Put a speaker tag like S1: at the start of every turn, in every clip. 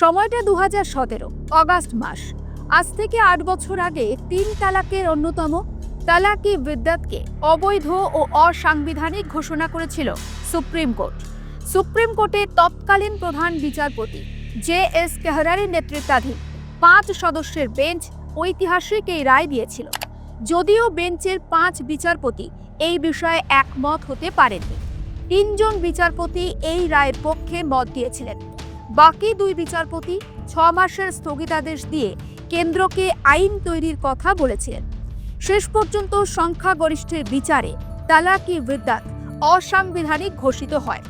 S1: সময়টা দু হাজার সতেরো, অগাস্ট মাস। আজ থেকে আট বছর আগে তিন তালাকের অন্যতম তালাকি বিদ্যাতকে অবৈধ ও অসাংবিধানিক ঘোষণা করেছিল সুপ্রিম কোর্ট। সুপ্রিম কোর্টের তৎকালীন প্রধান বিচারপতি জে এস কেহরারের নেতৃত্বাধীন পাঁচ সদস্যের বেঞ্চ ঐতিহাসিক এই রায় দিয়েছিল। যদিও বেঞ্চের পাঁচ বিচারপতি এই বিষয়ে একমত হতে পারেননি। তিনজন বিচারপতি এই রায়ের পক্ষে মত দিয়েছিলেন। বাকি দুই বিচারপতি ছ মাসের স্থগিতাদেশ দিয়ে কেন্দ্রকে আইন তৈরির কথা বলেছিলেন শেষ পর্যন্ত সংখ্যাগরিষ্ঠের বিচারে তালাকি বৃদ্ধাত অসাংবিধানিক ঘোষিত হয়।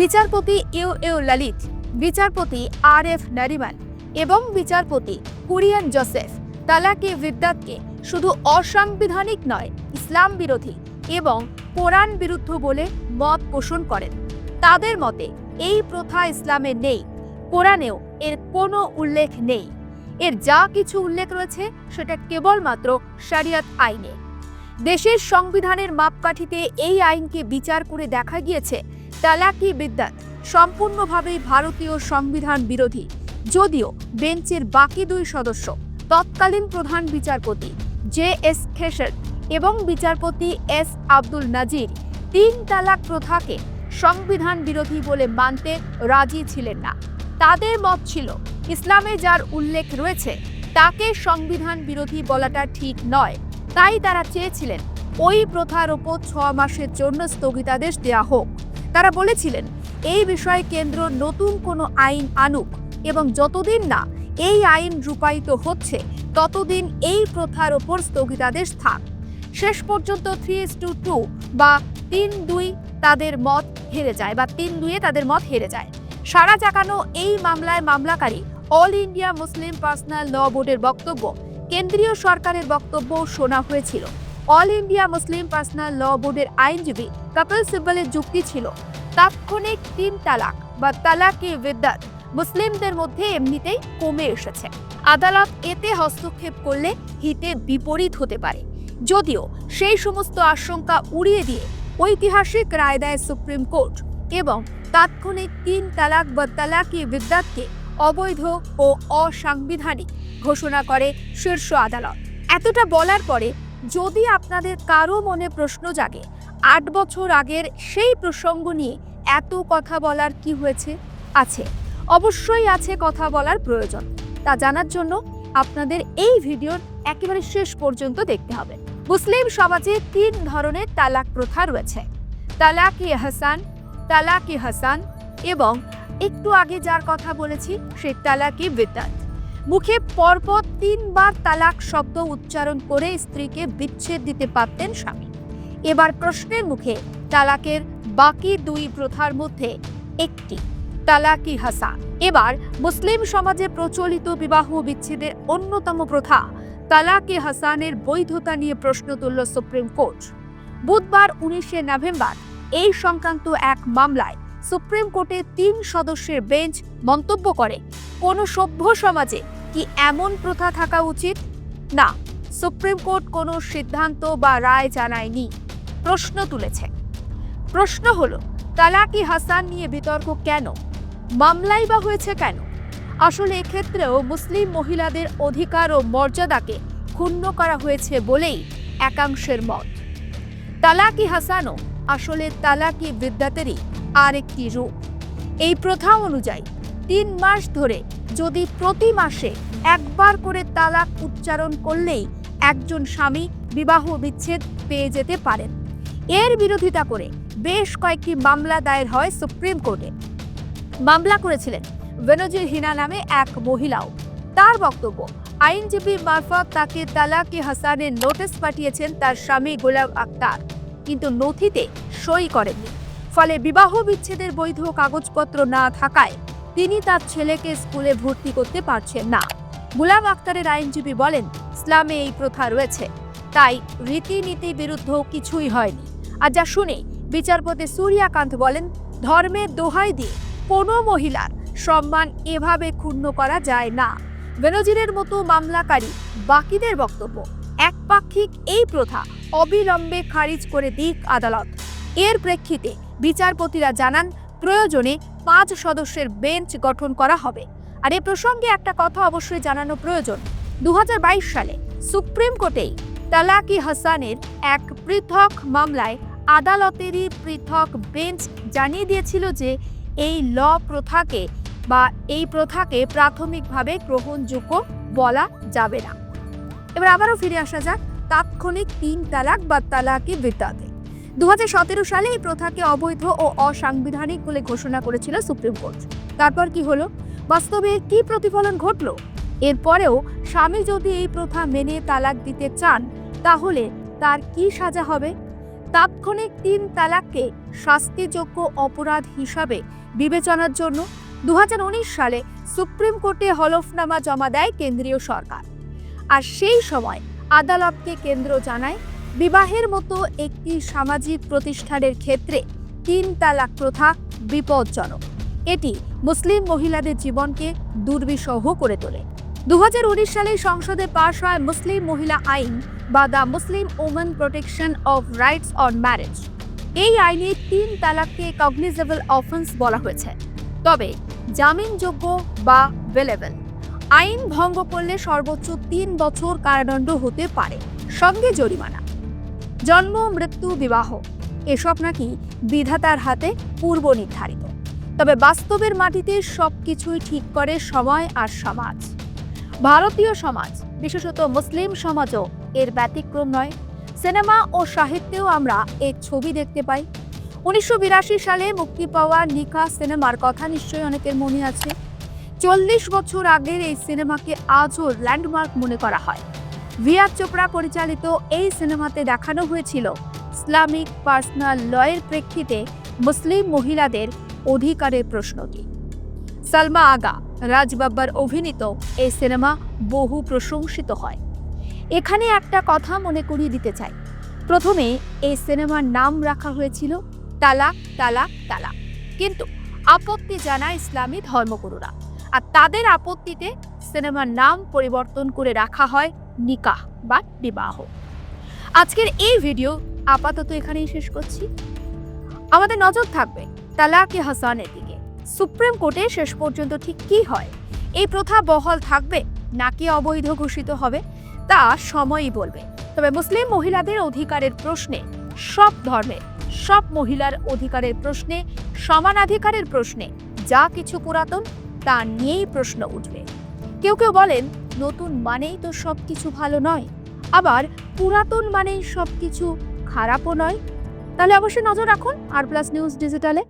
S1: বিচারপতি ইউ ইউ ললিত, বিচারপতি আর এফ নারিমান এবং বিচারপতি কুরিয়ান জোসেফ তালাকি বিদ্যাতকে শুধু অসাংবিধানিক নয়, ইসলাম বিরোধী এবং কোরআন বিরুদ্ধ বলে মত পোষণ করেন। তাদের মতে এই প্রথা ইসলামে নেই, কোরআনেও এর কোনো উল্লেখ নেই। এর যা কিছু উল্লেখ রয়েছে সেটা কেবলমাত্র শরিয়ত আইনে। দেশের সংবিধানের মাপকাঠিতে এই আইনকে বিচার করে দেখা গিয়েছে, তালাকি বিদ্যাত সম্পূর্ণভাবেই ভারতীয় সংবিধান বিরোধী। যদিও বেঞ্চের বাকি দুই সদস্য তৎকালীন প্রধান বিচারপতি জে এস খেসর এবং বিচারপতি এস আব্দুল নাজির তিন তালাক প্রথাকে সংবিধান বিরোধী বলে মানতে রাজি ছিলেন না। তাদের মত ছিল, ইসলামে যার উল্লেখ রয়েছে, তাকে সংবিধান বিরোধী বলাটা ঠিক নয়। তাই তারা চেয়েছিলেন, ওই প্রথার ওপর ছ মাসের জন্য স্থগিতাদেশ দেয়া হোক। তারা বলেছিলেন, এই বিষয়ে কেন্দ্র নতুন কোনো আইন আনুক এবং যতদিন না এই আইন রূপায়িত হচ্ছে, ততদিন এই প্রথার ওপর স্থগিতাদেশ থাক। শেষ পর্যন্ত থ্রি টু টু বা তিন দুই তাদের মত হেরে যায় বা তিন দুয়ে তাদের মত হেরে যায়। সারা জাগানো এই মামলায় মামলাকারী all India Muslim personal law বোর্ডের বক্তব্য, কেন্দ্রীয় সরকারের বক্তব্য শোনা হয়েছিল। All India Muslim personal law বোর্ডের আইনজীবী কপিল সিব্বলের যুক্তি ছিল, তাৎক্ষণিক তিন তালাক বা তালাকে বিদ্যাত মুসলিমদের মধ্যে এমনিতেই কমে এসেছে। আদালত এতে হস্তক্ষেপ করলে হিতে বিপরীত হতে পারে। যদিও সেই সমস্ত আশঙ্কা উড়িয়ে দিয়ে ঐতিহাসিক রায় দেয় সুপ্রিম কোর্ট এবং তাৎক্ষণিক তিন তালাক বা তালাকি বিদ্যাতকে অবৈধ ও অসাংবিধানিক ঘোষণা করে শীর্ষ আদালত। এতটা বলার পরে যদি আপনাদের কারও মনে প্রশ্ন জাগে, আট বছর আগের সেই প্রসঙ্গ নিয়ে এত কথা বলার কি হয়েছে? আছে। অবশ্যই আছে কথা বলার প্রয়োজন। তা জানার জন্য আপনাদের এই ভিডিওর একেবারে শেষ পর্যন্ত দেখতে হবে। মুসলিম সমাজে তিন ধরনের তালাক প্রথা রয়েছে। তালাক হাসান, তালাক ই হাসান এবং একটু আগে যার কথা বলেছি সেই তালাকি বিদ্যাত মুখে পরপর তিনবার তালাক শব্দ উচ্চারণ করে স্ত্রীকে বিচ্ছেদ দিতে পারতেন স্বামী। এবার প্রশ্নের মুখে তালাকের বাকি দুই প্রথার মধ্যে একটি, তালাকি হাসান। এবার মুসলিম সমাজে প্রচলিত বিবাহ বিচ্ছেদের অন্যতম প্রথা তালাকে হাসানের বৈধতা নিয়ে প্রশ্ন তুলল সুপ্রিম কোর্ট। বুধবার উনিশে নভেম্বর এই সংক্রান্ত এক মামলায় সুপ্রিম কোর্টের তিন সদস্যের বেঞ্চ মন্তব্য করে, কোনো সভ্য সমাজে কি এমন প্রথা থাকা উচিত? না, সুপ্রিম কোর্ট কোনো সিদ্ধান্ত বা রায় জানায়নি, প্রশ্ন তুলেছে। প্রশ্ন হলো তালাকি হাসান নিয়ে বিতর্ক কেন? মামলাই বা হয়েছে কেন? আসলে এক্ষেত্রেও মুসলিম মহিলাদের অধিকার ও মর্যাদাকে ক্ষুণ্ণ করা হয়েছে বলেই একাংশের মত। তালাকি হাসানও আসলে তালাকি বিদ্যাতেরই আরেকটি রূপ। এই প্রথা অনুযায়ী তিন মাস ধরে যদি প্রতি মাসে একবার করে তালাক উচ্চারণ করলেই একজন স্বামী বিবাহ বিচ্ছেদ পেয়ে যেতে পারেন। এর বিরোধিতা করে বেশ কয়েকটি মামলা দায়ের হয় সুপ্রিম কোর্টে। মামলা করেছিলেন বেনজির হিনা নামে এক মহিলাও। তার বক্তব্য, আইনজীবী মারফত তাকে তালাকি হাসানের নোটিশ পাঠিয়েছেন তার স্বামী গোলাম আক্তার। কিন্তু নথিতে সই করেননি ফলে বিবাহ বিচ্ছেদের বৈধ কাগজপত্র না থাকায় তিনি তার ছেলেকে স্কুলে ভর্তি করতে পারছেন না। গুলাম আক্তারের আইনজীবী বলেন, ইসলামে এই প্রথা রয়েছে। তাই রীতিনীতি বিরুদ্ধ কিছুই হয়নি। আর যা শুনে বিচারপতি সূর্যাকান্ত বলেন ধর্মের দোহাই দিয়ে কোনো মহিলার সম্মান এভাবে ক্ষুণ্ণ করা যায় না। বেনজিরের মতো মামলাকারী বাকিদের বক্তব্য, একপাক্ষিক এই প্রথা অবিলম্বে খারিজ করে দিক আদালত। এর প্রেক্ষিতে বিচারপতিরা জানান, প্রয়োজনে পাঁচ সদস্যের বেঞ্চ গঠন করা হবে। আর এ প্রসঙ্গে একটা কথা অবশ্যই জানানো প্রয়োজন। দু হাজার বাইশ সালে সুপ্রিম কোর্টেই তালাকি হাসানের এক পৃথক মামলায় আদালতেরই পৃথক বেঞ্চ জানিয়ে দিয়েছিল যে, এই ল প্রথাকে বা এই প্রথাকে প্রাথমিকভাবে গ্রহণযোগ্য বলা যাবে না। এবার আবারও ফিরে আসা যাক তাৎক্ষণিক তিন তালাক বা তালাকি বিদ্যাতে। দু হাজার সতেরো সালে এই প্রথাকে অবৈধ ও অসাংবিধানিক বলে ঘোষণা করেছিল সুপ্রিম কোর্ট। তারপর কি হলো? বাস্তবে কি প্রতিফলন ঘটলো? এরপরেও স্বামী যদি এই প্রথা মেনে তালাক দিতে চান, তাহলে তার কি সাজা হবে? তাৎক্ষণিক তিন তালাককে শাস্তিযোগ্য অপরাধ হিসাবে বিবেচনার জন্য দু হাজার উনিশ সালে সুপ্রিম কোর্টে হলফনামা জমা দেয় কেন্দ্রীয় সরকার। আর সেই সময় আদালতকে কেন্দ্র জানায় বিবাহের মতো একটি সামাজিক প্রতিষ্ঠানের ক্ষেত্রে তিন তালাক প্রথা বিপজ্জনক। এটি মুসলিম মহিলাদের জীবনকে দুর্বিষহ করে তোলে। দু হাজার উনিশ সালে সংসদে পাশ হয় মুসলিম মহিলা আইন বা the Muslim women protection of rights on marriage. এই আইনে তিন তালাককে কগনিজেবল অফেন্স বলা হয়েছে। তবে জামিনযোগ্য বা ভেলেবল আইন ভঙ্গ করলে সর্বোচ্চ তিন বছর কারাদণ্ড হতে পারে। সঙ্গে জরিমানা। জন্ম, মৃত্যু, বিবাহ, এসব নাকি বিধাতার হাতে পূর্ব নির্ধারিত তবে বাস্তবের মাটিতে সবকিছুই ঠিক করে সময় আর সমাজ। ভারতীয় সমাজ, বিশেষত মুসলিম সমাজও এর ব্যতিক্রম নয়। সিনেমা ও সাহিত্যেও আমরা এর ছবি দেখতে পাই। উনিশশো বিরাশি সালে মুক্তি পাওয়া নিকা সিনেমার কথা নিশ্চয়ই অনেকের মনে আছে। চল্লিশ বছর আগের এই সিনেমাকে আজও ল্যান্ডমার্ক মনে করা হয়। ভিয়ার চোপড়া পরিচালিত এই সিনেমাতে দেখানো হয়েছিল ইসলামিক পার্সোনাল লয়ের প্রেক্ষিতে মুসলিম মহিলাদের অধিকারের প্রশ্নটি। সালমা আগা, রাজ বাব্বার অভিনীত এই সিনেমা বহু প্রশংসিত হয়। এখানে একটা কথা মনে করিয়ে দিতে চাই। প্রথমে এই সিনেমার নাম রাখা হয়েছিল তালাক তালাক তালাক কিন্তু আপত্তি জানায় ইসলামী ধর্মগুরুরা। আর তাদের আপত্তিতে সিনেমার নাম পরিবর্তন করে রাখা হয় নিকাহ বা বিবাহ। আজকের এই ভিডিও আপাতত এখানেই শেষ করছি। আমাদের নজর থাকবে তালাকে হাসানের দিকে। সুপ্রিম কোর্টে শেষ পর্যন্ত ঠিক কি হয়? এই প্রথা বহাল থাকবে নাকি অবৈধ ঘোষিত হবে? তা সময়ই বলবে। তবে মুসলিম মহিলাদের অধিকারের প্রশ্নে সব ধর্মের সব মহিলার অধিকারের প্রশ্নে, সমানাধিকারের প্রশ্নে যা কিছু পুরাতন, তা নিয়েই প্রশ্ন উঠবে। কেউ কেউ বলেন, নতুন মানেই তো সব কিছু ভালো নয়। আবার পুরাতন মানেই সব কিছু খারাপও নয়। তাহলে অবশ্যই নজর রাখুন আর প্লাস নিউজ ডিজিটালে